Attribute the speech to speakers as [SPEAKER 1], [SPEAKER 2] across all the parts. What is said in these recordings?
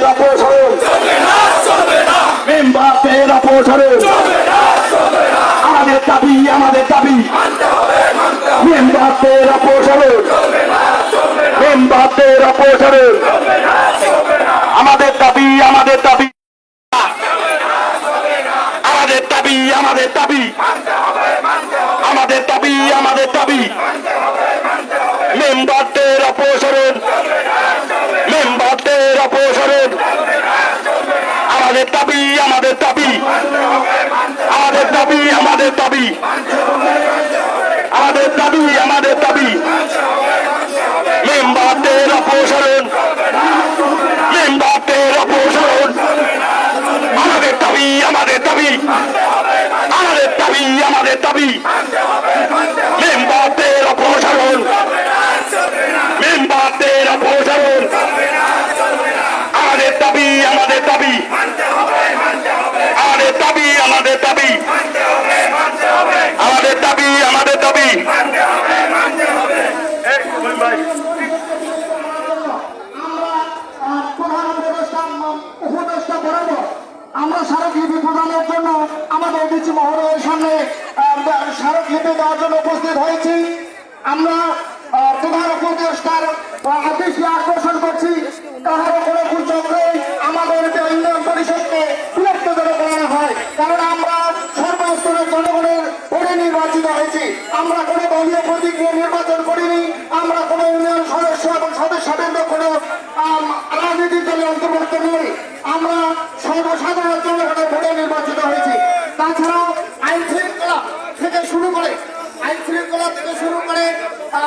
[SPEAKER 1] মেম্বারদের অপসারণ মেম্বারদের অপসারণ আমাদের দাবি আমাদের দাবি। মেম্বারদের অপসারণ মেম্বারদের অপসারণ আমাদের দাবি আমাদের দাবি আমাদের দাবি আমাদের দাবি আমাদের দাবি আমাদের দাবি মেম্বারদের অপসারণ মেম্বারদের অপসারণ আমাদের দাবি আমাদের দাবি আমাদের দাবি, আমাদের দাবি। আমাদের দাবি আমাদের দাবি। মেম্বারদের অপসারণ। মেম্বারদের অপসারণ। আমাদের দাবি আমাদের দাবি। আমাদের দাবি আমাদের দাবি মেম্বারদের অপসারণ মেম্বারদের অপসারণ আমাদের দাবি আমাদের দাবি আমাদের দাবি আমাদের দাবি আমাদের দাবি আমাদের দাবি
[SPEAKER 2] প্রধান উপদেষ্টা উপদেষ্টা বরাবর। আমরা স্মারকলিপি প্রদানের জন্য আমাদের ডিসি মহোদয়ের সামনে স্মারকলিপি দেওয়ার জন্য উপস্থিত হয়েছি। আমরা প্রধান উপদেষ্টার আদেশকে আকর্ষণ করছি। তাহার কোনো চক্রে আমাদের উন্নয়ন পরিষদকে বিরক্ত করে করা হয়, কারণ আমরা সর্বস্তরের জনগণের ভোটে নির্বাচিত হয়েছি। আমরা কোনো দলীয় প্রতীক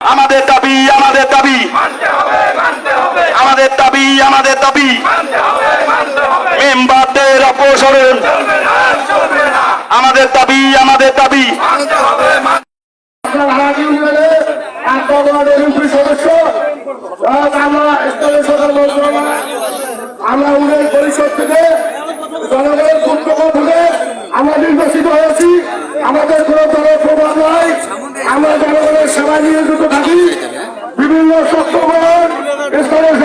[SPEAKER 3] আমাদের দাবি
[SPEAKER 1] আমাদের দাবি। আমাদের দাবি আমাদের দাবি। মেম্বারদের অপসারণ। আমাদের দাবি আমাদের দাবি।
[SPEAKER 2] আমরা উন্নয়ন পরিষদ থেকে জনগণের পূর্ণক থেকে আমরা নির্বাচিত হয়েছি আমাদের কোনো দলের প্রভাব নাই আমরা জনগণের সেবা নিয়োজিত থাকি বিভিন্ন সত্যগ্রহণ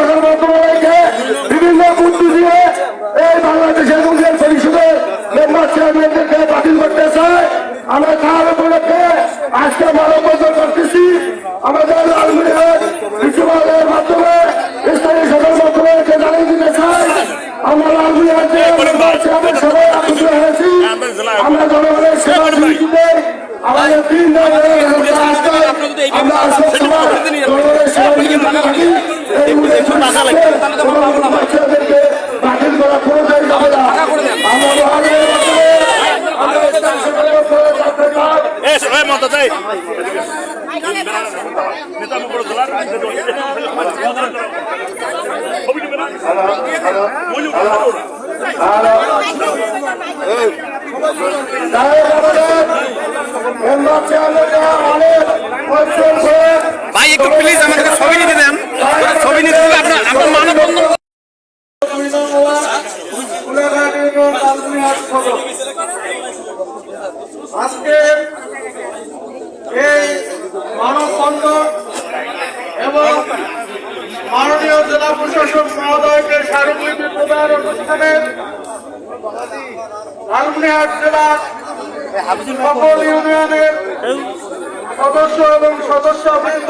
[SPEAKER 2] সরকার মন্ত্রণালয়কে বিভিন্ন বুদ্ধি দিয়ে এই বাংলাদেশের উন্নয়ন পরিষদের মেম্বার চেয়ারম্যানদেরকে বাতিল করতে চায় আমরা তার উপলক্ষে আজকে মানববন্ধন করতেছি আমাদের লালমিনের বিশ্ববিদ্যালয়ের মাধ্যমে স্থানীয় সদর মন্ত্রণালয়কে জানিয়ে দিতে চাই আমরা চেয়ারম্যান সবাই আকুত হয়েছি আমরা জনগণের সেবা দিতে আমাদের তিন আমরা সবসময় জনগণের সেবা দিয়ে থাকি আমাদের
[SPEAKER 4] ভাই একটু প্লিজ আমাদেরকে ছবি নিতে দেন ছবি নিতে দিলে আপনার আপনার মানববন্ধন
[SPEAKER 3] আজকে এই মানববন্ধন এবং মাননীয় জেলা প্রশাসক মহোদয়কে স্মারকলিপি প্রদান অনুষ্ঠানে লালমনিরহাট জেলার সকল ইউনিয়নের সদস্য এবং সদস্য সদস্যবৃন্দ